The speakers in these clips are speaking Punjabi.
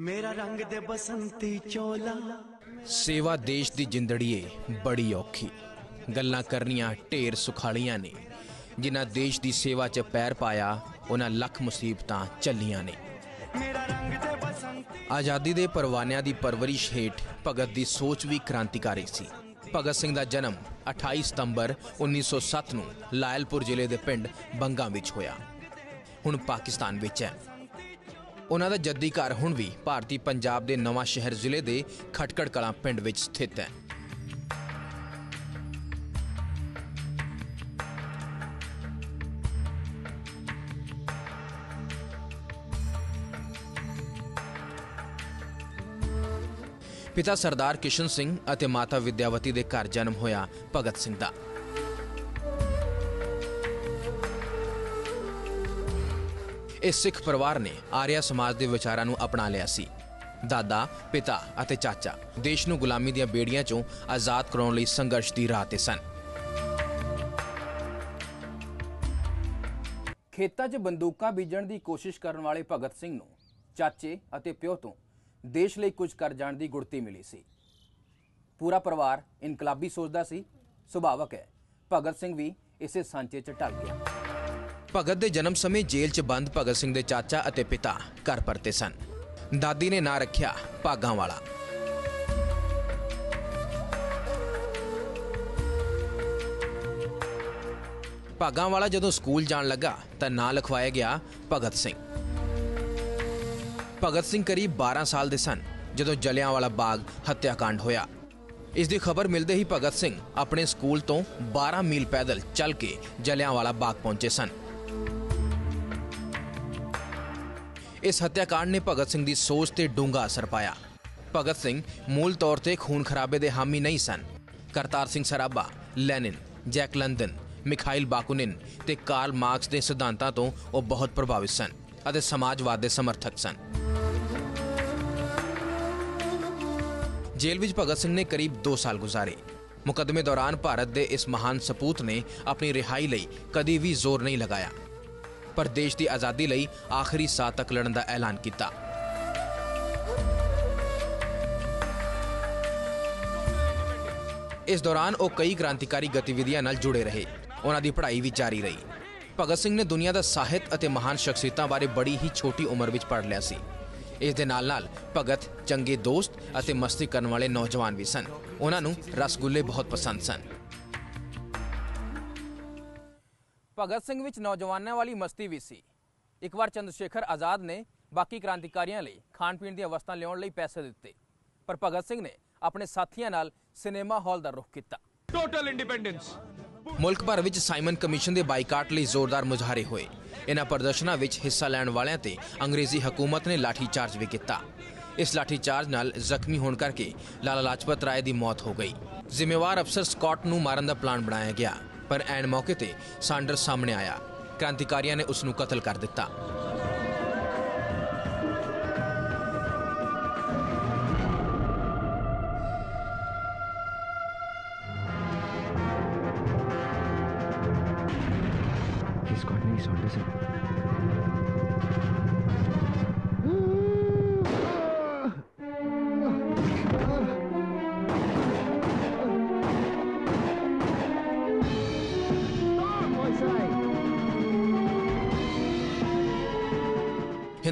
ਮੇਰਾ ਰੰਗ ਦੇ ਬਸੰਤੀ ਚੋਲਾ। ਸੇਵਾ ਦੇਸ਼ ਦੀ ਜਿੰਦੜੀਏ ਬੜੀ ਔਖੀ। ਗੱਲਾਂ ਕਰਨੀਆਂ ਢੇਰ ਸੁਖਾਲੀਆਂ ਨੇ। ਜਿਨ੍ਹਾਂ ਦੇਸ਼ ਦੀ ਸੇਵਾ 'ਚ ਪੈਰ ਪਾਇਆ ਉਹਨਾਂ ਲੱਖ ਮੁਸੀਬਤਾਂ ਚੱਲੀਆਂ ਨੇ। ਮੇਰਾ ਰੰਗ ਦੇ ਬਸੰਤੀ ਆਜ਼ਾਦੀ ਦੇ ਪਰਵਾਨਿਆਂ ਦੀ ਪਰਵਰਿਸ਼ ਹੇਠ ਭਗਤ ਦੀ ਸੋਚ ਵੀ ਕ੍ਰਾਂਤੀਕਾਰੀ ਸੀ। ਭਗਤ ਸਿੰਘ ਦਾ ਜਨਮ 28 ਸਤੰਬਰ 1907 ਨੂੰ ਲਾਇਲਪੁਰ ਜ਼ਿਲ੍ਹੇ ਦੇ ਪਿੰਡ ਬੰਗਾ ਵਿੱਚ ਹੋਇਆ। ਹੁਣ ਪਾਕਿਸਤਾਨ ਵਿੱਚ ਹੈ। ਉਹਨਾਂ ਦਾ ਜੱਦੀ ਘਰ ਹੁਣ ਵੀ ਭਾਰਤੀ ਪੰਜਾਬ ਦੇ ਨਵਾਂ ਸ਼ਹਿਰ ਜ਼ਿਲ੍ਹੇ ਦੇ ਖਟਕੜ ਕਲਾਂ ਪਿੰਡ ਵਿੱਚ ਸਥਿਤ ਹੈ। ਪਿਤਾ ਸਰਦਾਰ ਕਿਸ਼ਨ ਸਿੰਘ ਅਤੇ ਮਾਤਾ ਵਿਦਿਆਵਤੀ ਦੇ ਘਰ ਜਨਮ ਹੋਇਆ ਭਗਤ ਸਿੰਘ ਦਾ। ਇਸ ਸਿੱਖ ਪਰਿਵਾਰ ਨੇ ਆਰੀਆ ਸਮਾਜ ਦੇ ਵਿਚਾਰਾਂ ਨੂੰ ਅਪਣਾ ਲਿਆ ਸੀ। ਦਾਦਾ, ਪਿਤਾ ਅਤੇ ਚਾਚਾ ਦੇਸ਼ ਨੂੰ ਗੁਲਾਮੀ ਦੀਆਂ ਬੇੜੀਆਂ ਚੋਂ ਆਜ਼ਾਦ ਕਰਾਉਣ ਲਈ ਸੰਘਰਸ਼ ਦੀ ਰਾਹ ਤੇ ਸਨ। ਖੇਤਾਂ 'ਚ ਬੰਦੂਕਾਂ ਬੀਜਣ ਦੀ ਕੋਸ਼ਿਸ਼ ਕਰਨ ਵਾਲੇ ਭਗਤ ਸਿੰਘ ਨੂੰ ਚਾਚੇ ਅਤੇ ਪਿਓ ਤੋਂ ਦੇਸ਼ ਲਈ ਕੁਝ ਕਰ ਜਾਣ ਦੀ ਗੁੜਤੀ ਮਿਲੀ ਸੀ। ਪੂਰਾ ਪਰਿਵਾਰ ਇਨਕਲਾਬੀ ਸੋਚਦਾ ਸੀ, ਸੁਭਾਵਕ ਹੈ। ਭਗਤ ਸਿੰਘ ਵੀ ਇਸੇ ਸਾਂਚੇ 'ਚ ਢਲ ਗਿਆ। ਭਗਤ ਦੇ ਜਨਮ ਸਮੇਂ ਜੇਲ੍ਹ 'ਚ ਬੰਦ ਭਗਤ ਸਿੰਘ ਦੇ ਚਾਚਾ ਅਤੇ ਪਿਤਾ ਘਰ ਪਰਤੇ ਸਨ। ਦਾਦੀ ਨੇ ਨਾਂ ਰੱਖਿਆ ਭਾਗਾਂ ਵਾਲਾ। ਭਾਗਾਂ ਵਾਲਾ ਜਦੋਂ ਸਕੂਲ ਜਾਣ ਲੱਗਾ ਤਾਂ ਨਾਂ ਲਿਖਵਾਇਆ ਗਿਆ ਭਗਤ ਸਿੰਘ। ਭਗਤ ਸਿੰਘ ਕਰੀਬ 12 ਸਾਲ ਦੇ ਸਨ ਜਦੋਂ ਜਲਿਆਂਵਾਲਾ ਬਾਗ ਹੱਤਿਆਕਾਂਡ ਹੋਇਆ। ਇਸ ਦੀ ਖਬਰ ਮਿਲਦੇ ਹੀ ਭਗਤ ਸਿੰਘ ਆਪਣੇ ਸਕੂਲ ਤੋਂ 12 ਮੀਲ ਪੈਦਲ ਚੱਲ ਕੇ ਜਲਿਆਂਵਾਲਾ ਬਾਗ ਪਹੁੰਚੇ ਸਨ। ਇਸ ਹੱਤਿਆਕਾਂਡ ਨੇ ਭਗਤ ਸਿੰਘ ਦੀ ਸੋਚ ਤੇ ਡੂੰਘਾ ਅਸਰ ਪਾਇਆ। ਭਗਤ ਸਿੰਘ ਮੂਲ ਤੌਰ ਤੇ ਖੂਨ ਖਰਾਬੇ ਦੇ ਹਾਮੀ ਨਹੀਂ ਸਨ। Kartar Singh Sarabha, Lenin, Jack London, Mikhail Bakunin ਤੇ ਕਾਰਲ ਮਾਰਕਸ ਦੇ ਸਿਧਾਂਤਾਂ ਤੋਂ ਉਹ ਬਹੁਤ ਪ੍ਰਭਾਵਿਤ ਸਨ ਅਤੇ ਸਮਾਜਵਾਦ ਦੇ ਸਮਰਥਕ ਸਨ। ਜੇਲ੍ਹ ਵਿੱਚ ਭਗਤ ਸਿੰਘ ਨੇ ਕਰੀਬ 2 ਸਾਲ ਗੁਜ਼ਾਰੇ। ਮੁਕੱਦਮੇ ਦੌਰਾਨ ਭਾਰਤ ਦੇ ਇਸ ਮਹਾਨ ਸਪੂਤ ਨੇ ਆਪਣੀ ਰਿਹਾਈ ਲਈ ਕਦੀ ਵੀ ਜ਼ੋਰ ਨਹੀਂ ਲਗਾਇਆ। ਪਰ ਦੇਸ਼ ਦੀ ਆਜ਼ਾਦੀ ਲਈ ਆਖਰੀ ਸਾਹ ਤੱਕ ਲੜਨ ਦਾ ਐਲਾਨ ਕੀਤਾ। ਇਸ ਦੌਰਾਨ ਉਹ ਕਈ ਕ੍ਰਾਂਤੀਕਾਰੀ ਗਤੀਵਿਧੀਆਂ ਨਾਲ ਜੁੜੇ ਰਹੇ। ਉਹਨਾਂ ਦੀ ਪੜ੍ਹਾਈ ਵੀ ਜਾਰੀ ਰਹੀ। ਭਗਤ ਸਿੰਘ ਨੇ ਦੁਨੀਆ ਦਾ ਸਾਹਿਤ ਅਤੇ ਮਹਾਨ ਸ਼ਖਸੀਅਤਾਂ ਬਾਰੇ ਬੜੀ ਹੀ ਛੋਟੀ ਉਮਰ ਵਿੱਚ ਪੜ੍ਹ ਲਿਆ ਸੀ। ਇਸ ਦੇ ਨਾਲ-ਨਾਲ ਭਗਤ, ਚੰਗੇ ਦੋਸਤ ਅਤੇ ਮਸਤੀ ਕਰਨ ਵਾਲੇ ਨੌਜਵਾਨ ਵੀ ਸਨ। ਉਹਨਾਂ ਨੂੰ ਰਸਗੁੱਲੇ ਬਹੁਤ ਪਸੰਦ ਸਨ। ਭਗਤ ਸਿੰਘ ਵਿੱਚ ਨੌਜਵਾਨਾਂ ਵਾਲੀ ਮਸਤੀ ਵੀ ਸੀ। ਇੱਕ ਵਾਰ ਚੰਦਰਸ਼ੇਖਰ ਆਜ਼ਾਦ ਨੇ ਬਾਕੀ ਕ੍ਰਾਂਤੀਕਾਰੀਆਂ ਲਈ ਖਾਣ ਪੀਣ ਦੀਆਂ ਵਸਤਾਂ ਲਿਆਉਣ ਲਈ ਪੈਸੇ ਦਿੱਤੇ ਪਰ ਭਗਤ ਸਿੰਘ ਨੇ ਆਪਣੇ ਸਾਥੀਆਂ ਨਾਲ ਸਿਨੇਮਾ ਹਾਲ ਦਾ ਰੁਖ ਕੀਤਾ। Total independence. ਮੁਲਕ ਭਰ ਵਿੱਚ ਸਾਈਮਨ ਕਮਿਸ਼ਨ ਦੇ ਬਾਈਕਾਟ ਲਈ ਜ਼ੋਰਦਾਰ ਮੁਜ਼ਾਹਰੇ ਹੋਏ। ਇਹਨਾਂ ਪ੍ਰਦਰਸ਼ਨਾਂ ਵਿੱਚ ਹਿੱਸਾ ਲੈਣ ਵਾਲਿਆਂ ਤੇ ਅੰਗਰੇਜ਼ੀ ਹਕੂਮਤ ਨੇ ਲਾਠੀ ਚਾਰਜ ਵੀ ਕੀਤਾ। ਇਸ ਲਾਠੀ ਚਾਰਜ ਨਾਲ ਜ਼ਖਮੀ ਹੋਣ ਕਰਕੇ ਲਾਲਾ ਲਾਜਪਤ ਰਾਏ ਦੀ ਮੌਤ ਹੋ ਗਈ। ਜ਼ਿੰਮੇਵਾਰ ਅਫਸਰ ਸਕਾਟ ਨੂੰ ਮਾਰਨ ਦਾ ਪਲਾਨ ਬਣਾਇਆ ਗਿਆ। ਪਰ ਐਨ ਮੌਕੇ ਤੇ ਸਾਂਡਰ ਸਾਹਮਣੇ ਆਇਆ। ਕ੍ਰਾਂਤੀਕਾਰੀਆਂ ਨੇ ਉਸ ਨੂੰ ਕਤਲ ਕਰ ਦਿੱਤਾ।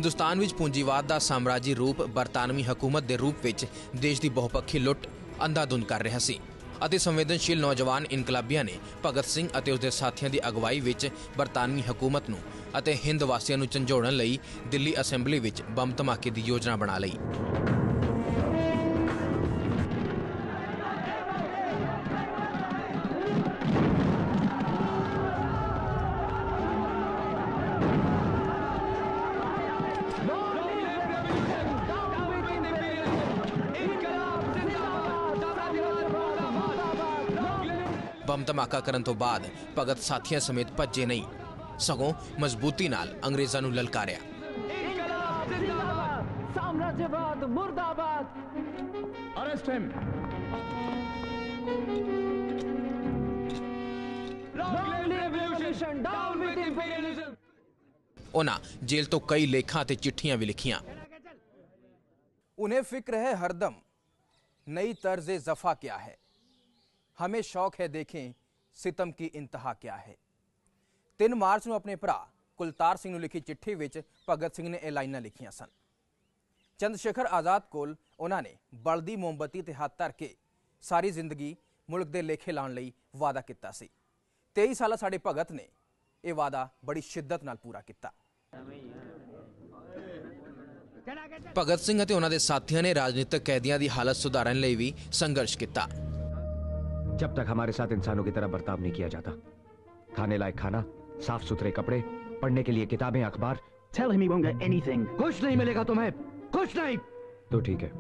ਹਿੰਦੁਸਤਾਨ ਵਿੱਚ ਪੂੰਜੀਵਾਦ ਦਾ ਸਾਮਰਾਜੀ ਰੂਪ ਬਰਤਾਨਵੀ ਹਕੂਮਤ ਦੇ ਰੂਪ ਵਿੱਚ ਦੇਸ਼ ਦੀ ਬਹੁਪੱਖੀ ਲੁੱਟ, ਅੰਧਾਧੁੰਦ ਕਰ ਰਿਹਾ ਸੀ ਅਤੇ ਸੰਵੇਦਨਸ਼ੀਲ ਨੌਜਵਾਨ ਇਨਕਲਾਬੀਆਂ ਨੇ ਭਗਤ ਸਿੰਘ ਅਤੇ ਉਸਦੇ ਸਾਥੀਆਂ ਦੀ ਅਗਵਾਈ ਵਿੱਚ ਬਰਤਾਨਵੀ ਹਕੂਮਤ ਨੂੰ ਅਤੇ ਹਿੰਦ ਵਾਸੀਆਂ ਨੂੰ ਝੰਜੋੜਨ ਲਈ ਦਿੱਲੀ ਅਸੈਂਬਲੀ ਵਿੱਚ ਬੰਬ ਧਮਾਕੇ ਦੀ ਯੋਜਨਾ ਬਣਾ ਲਈ। ਬੰਬ ਧਮਾਕਾ ਕਰਨ ਤੋਂ ਬਾਅਦ ਭਗਤ ਸਾਥੀਆਂ ਸਮੇਤ ਭੱਜੇ ਨਹੀਂ ਸਗੋਂ ਮਜ਼ਬੂਤੀ ਨਾਲ ਅੰਗਰੇਜ਼ਾਂ ਨੂੰ ਲਲਕਾਰਿਆ साम्राज्यवाद मुर्दाबाद Arrest him. Long live revolution! Down with imperialism! ਉਹਨਾਂ ਜੇਲ੍ਹ ਤੋਂ ਕਈ ਲੇਖਾਂ ਤੇ ਚਿੱਠੀਆਂ ਵੀ ਲਿਖੀਆਂ उन्हें फिक्र है हरदम नई तर्ज जफा क्या है ਹਮੇ ਸ਼ੌਕ ਹੈ ਦੇਖੇ ਸਿਤਮ ਕੀ ਇੰਤਹਾ ਕਿਆ ਹੈ 3 ਮਾਰਚ ਨੂੰ ਆਪਣੇ ਭਰਾ ਕੁਲਤਾਰ ਸਿੰਘ ਨੂੰ ਲਿਖੀ ਚਿੱਠੀ ਵਿੱਚ ਭਗਤ ਸਿੰਘ ਨੇ ਇਹ ਲਾਈਨਾਂ ਲਿਖੀਆਂ ਸਨ ਚੰਦਸ਼ੇਖਰ ਆਜ਼ਾਦ ਕੋਲ ਉਹਨਾਂ ਨੇ ਬਲਦੀ ਮੋਮਬਤੀ ਤੇ ਹੱਥ ਧਰ ਕੇ ਸਾਰੀ ਜ਼ਿੰਦਗੀ ਮੁਲਕ ਦੇ ਲੇਖੇ ਲਾਉਣ ਲਈ ਵਾਅਦਾ ਕੀਤਾ ਸੀ 23 ਸਾਲਾ ਸਾਡੇ ਭਗਤ ਨੇ ਇਹ ਵਾਅਦਾ ਬੜੀ ਸ਼ਿੱਦਤ ਨਾਲ ਪੂਰਾ ਕੀਤਾ ਭਗਤ ਸਿੰਘ ਅਤੇ ਉਹਨਾਂ ਦੇ ਸਾਥੀਆਂ ਨੇ ਰਾਜਨੀਤਿਕ ਕੈਦੀਆਂ ਦੀ ਹਾਲਤ ਸੁਧਾਰਨ ਲਈ ਵੀ ਸੰਘਰਸ਼ ਕੀਤਾ जब तक हमारे साथ इंसानों की तरह बर्ताव नहीं किया जाता। खाने लायक खाना साफ़ सुथरे कपड़े पढ़ने के लिए किताबें अखबार। एनीथिंग कुछ नहीं मिलेगा तुम्हें। कुछ नहीं। तो ठीक है।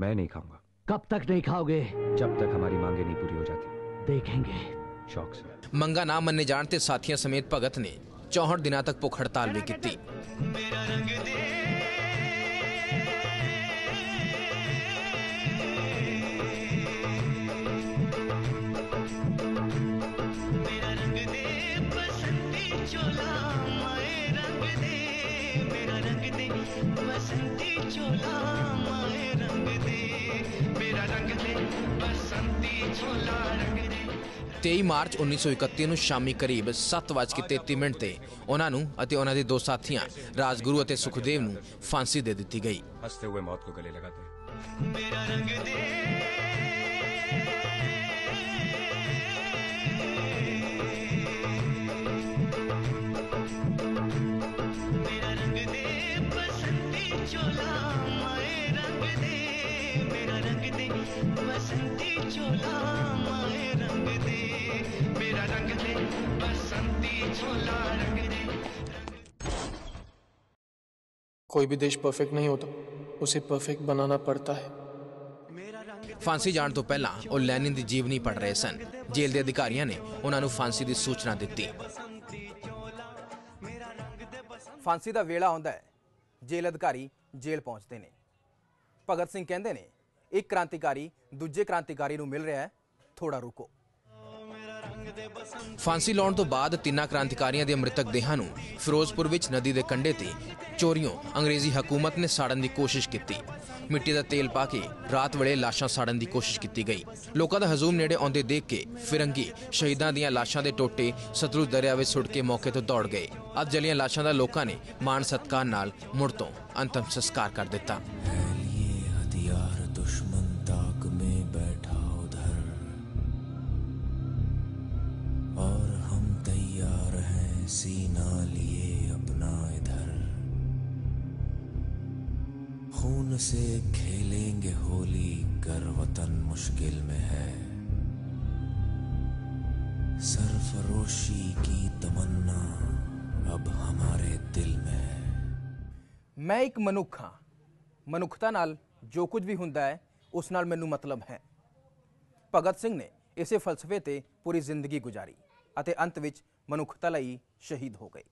मैं नहीं खाऊँगा। कब तक नहीं खाओगे? जब तक हमारी मांगे नहीं पूरी हो जाती। देखेंगे। शौक से। मंगा नाम मन जानते साथियों समेत भगत ने चौहट दिना तक भुख हड़ताल भी की 23 ਮਾਰਚ 1931 ਨੂੰ ਸ਼ਾਮੀ ਕਰੀਬ 7:33 ਮਿੰਟ ਤੇ ਉਹਨਾਂ ਨੂੰ ਅਤੇ ਉਹਨਾਂ ਦੇ ਦੋ ਸਾਥੀਆਂ ਰਾਜਗੁਰੂ ਅਤੇ ਸੁਖਦੇਵ ਨੂੰ ਫਾਂਸੀ ਦੇ ਦਿੱਤੀ ਗਈ। ਹੱਸਦੇ ਹੋਏ ਮੌਤ ਨੂੰ ਗਲੇ ਲਗਾਤੇ। कोई भी देश परफेक्ट नहीं होता उसे परफेक्ट बनाना पड़ता है ਫਾਂਸੀ ਜਾਣ ਤੋਂ ਪਹਿਲਾਂ ਉਹ ਲੈਨਿਨ ਦੀ ਜੀਵਨੀ ਪੜ੍ਹ ਰਹੇ ਸਨ ਜੇਲ੍ਹ ਦੇ ਅਧਿਕਾਰੀਆਂ ਨੇ ਉਹਨਾਂ ਨੂੰ ਫਾਂਸੀ ਦੀ ਸੂਚਨਾ ਦਿੱਤੀ ਫਾਂਸੀ ਦਾ ਵੇਲਾ ਆਉਂਦਾ ਹੈ ਜੇਲ੍ਹ ਅਧਿਕਾਰੀ ਜੇਲ੍ਹ ਪਹੁੰਚਦੇ ਨੇ ਭਗਤ ਸਿੰਘ ਕਹਿੰਦੇ ਨੇ ਇੱਕ ਕ੍ਰਾਂਤੀਕਾਰੀ ਦੂਜੇ ਕ੍ਰਾਂਤੀਕਾਰੀ ਨੂੰ ਮਿਲ ਰਿਹਾ ਹੈ ਥੋੜਾ ਰੁਕੋ ਫਾਂਸੀ ਲਾਉਣ ਤੋਂ ਬਾਅਦ ਤਿੰਨਾਂ ਕ੍ਰਾਂਤੀਕਾਰੀਆਂ ਦੇ ਮ੍ਰਿਤਕ ਦੇਹਾਂ ਨੂੰ ਫਿਰੋਜ਼ਪੁਰ ਵਿੱਚ ਨਦੀ ਦੇ ਕੰਢੇ ਤੇ ਚੋਰੀਓਂ ਅੰਗਰੇਜ਼ੀ ਹਕੂਮਤ ਨੇ ਸਾੜਨ ਦੀ ਕੋਸ਼ਿਸ਼ ਕੀਤੀ। ਮਿੱਟੀ ਦਾ ਤੇਲ ਪਾ ਕੇ ਰਾਤ ਵੇਲੇ ਲਾਸ਼ਾਂ ਸਾੜਨ ਦੀ ਕੋਸ਼ਿਸ਼ ਕੀਤੀ ਗਈ। ਲੋਕਾਂ ਦਾ ਹਜੂਮ ਨੇੜੇ ਆਉਂਦੇ ਦੇਖ ਕੇ ਫਿਰੰਗੀ ਸ਼ਹੀਦਾਂ ਦੀਆਂ ਲਾਸ਼ਾਂ ਦੇ ਟੋਟੇ ਸਤਲੁਜ ਦਰਿਆ ਵਿੱਚ ਸੁੱਟ ਕੇ ਮੌਕੇ ਤੋਂ ਦੌੜ ਗਏ। ਅੱਜ ਜਲੀਆਂ ਲਾਸ਼ਾਂ ਦਾ ਲੋਕਾਂ ਨੇ ਮਾਣ ਸਤਕਾਰ ਨਾਲ ਮੁੜ ਤੋਂ ਅੰਤਮ ਸੰਸਕਾਰ ਕਰ ਦਿੱਤਾ। सीना लिए अपना इधर खून से खेलेंगे होली कर वतन मुश्किल में है सरफरोशी की तमन्ना अब हमारे दिल में है ਮੈਂ ਇੱਕ ਮਨੁੱਖ ਹਾਂ ਮਨੁੱਖਤਾ ਨਾਲ ਜੋ ਕੁਝ ਵੀ ਹੁੰਦਾ ਹੈ ਉਸ ਨਾਲ ਮੈਨੂੰ ਮਤਲਬ ਹੈ ਭਗਤ ਸਿੰਘ ਨੇ ਇਸੇ ਫਲਸਫੇ ਤੇ ਪੂਰੀ ਜ਼ਿੰਦਗੀ ਗੁਜ਼ਾਰੀ ਅਤੇ ਅੰਤ ਵਿੱਚ ਮਨੁੱਖਤਾ ਲਈ ਸ਼ਹੀਦ ਹੋ ਗਏ।